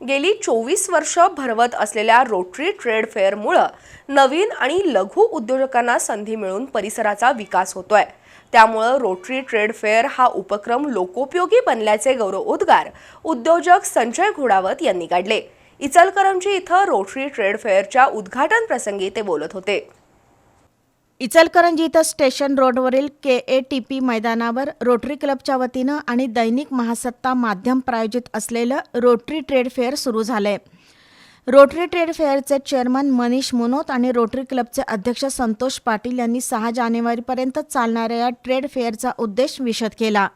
गेली चोवीस वर्ष भरवत असलेल्या रोटरी ट्रेड फेअरमुळं नवीन आणि लघु उद्योजकांना संधी मिळून परिसराचा विकास होतोय. त्यामुळं रोटरी ट्रेड फेअर हा उपक्रम लोकोपयोगी बनल्याचे गौरवोद्गार उद्योजक संजय घोडावत यांनी काढले. इचलकरंजी इथं रोटरी ट्रेड फेअरच्या उद्घाटन प्रसंगी ते बोलत होते. इचलकरंजी इथं स्टेशन रोडवरील के ए टी पी मैदानावर रोटरी क्लबच्या वतीनं आणि दैनिक महासत्ता माध्यम प्रायोजित असलेलं रोटरी ट्रेड फेअर सुरू झालंय. रोटरी ट्रेड फेअरचे चेअरमन मनीष मुनोत आणि रोटरी क्लबचे अध्यक्ष संतोष पाटील यांनी सहा जानेवारीपर्यंत चालणाऱ्या या ट्रेड फेअरचा उद्देश विशद केला.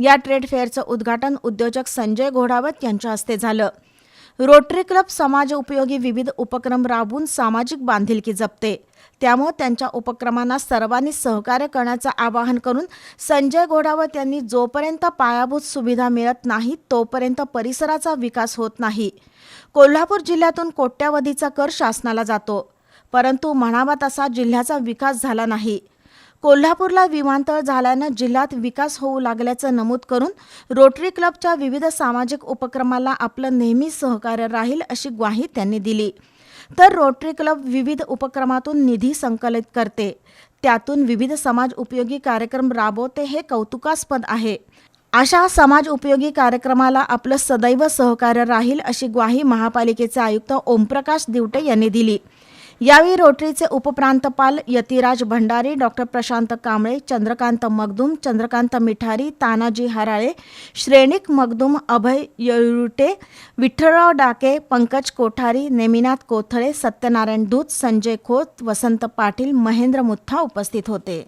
या ट्रेड फेअरचं उद्घाटन उद्योजक संजय घोडावत यांच्या हस्ते झालं. रोटरी क्लब समाज उपयोगी विविध उपक्रम राबवून सामाजिक बांधिलकी जपते. त्यामुळे त्यांच्या उपक्रमांना सर्वांनी सहकार्य करण्याचं आवाहन करून संजय घोडावत यांनी जोपर्यंत पायाभूत सुविधा मिळत नाही तोपर्यंत परिसराचा विकास होत नाही. कोल्हापूर जिल्ह्यातून कोट्यावधीचा कर शासनाला जातो. परंतु म्हणावा तसा जिल्ह्याचा विकास झाला नाही. कोल्हापूरला विमानतळ झाल्यानं जिल्ह्यात विकास होऊ लागल्याचं नमूद करून रोटरी क्लबच्या विविध सामाजिक उपक्रमाला आपलं नेहमी सहकार्य राहील अशी ग्वाही त्यांनी दिली. तर रोटरी क्लब विविध उपक्रमातून निधी संकलित करते. त्यातून विविध समाज उपयोगी कार्यक्रम राबवते हे कौतुकास्पद आहे. अशा समाज उपयोगी कार्यक्रमाला आपलं सदैव सहकार्य राहील अशी ग्वाही महापालिकेचे आयुक्त ओमप्रकाश दिवटे यांनी दिली. यावेळी रोटरीचे उपप्रांतपाल यतिराज भंडारी डॉक्टर प्रशांत कांबळे चंद्रकांत मगदूम चंद्रकांत मिठारी तानाजी हराळे श्रेणिक मगदूम अभय येळुटे विठ्ठलराव डाके पंकज कोठारी नेमिनाथ कोथळे सत्यनारायण दूत संजय खोत वसंत पाटील महेंद्र मुथा उपस्थित होते.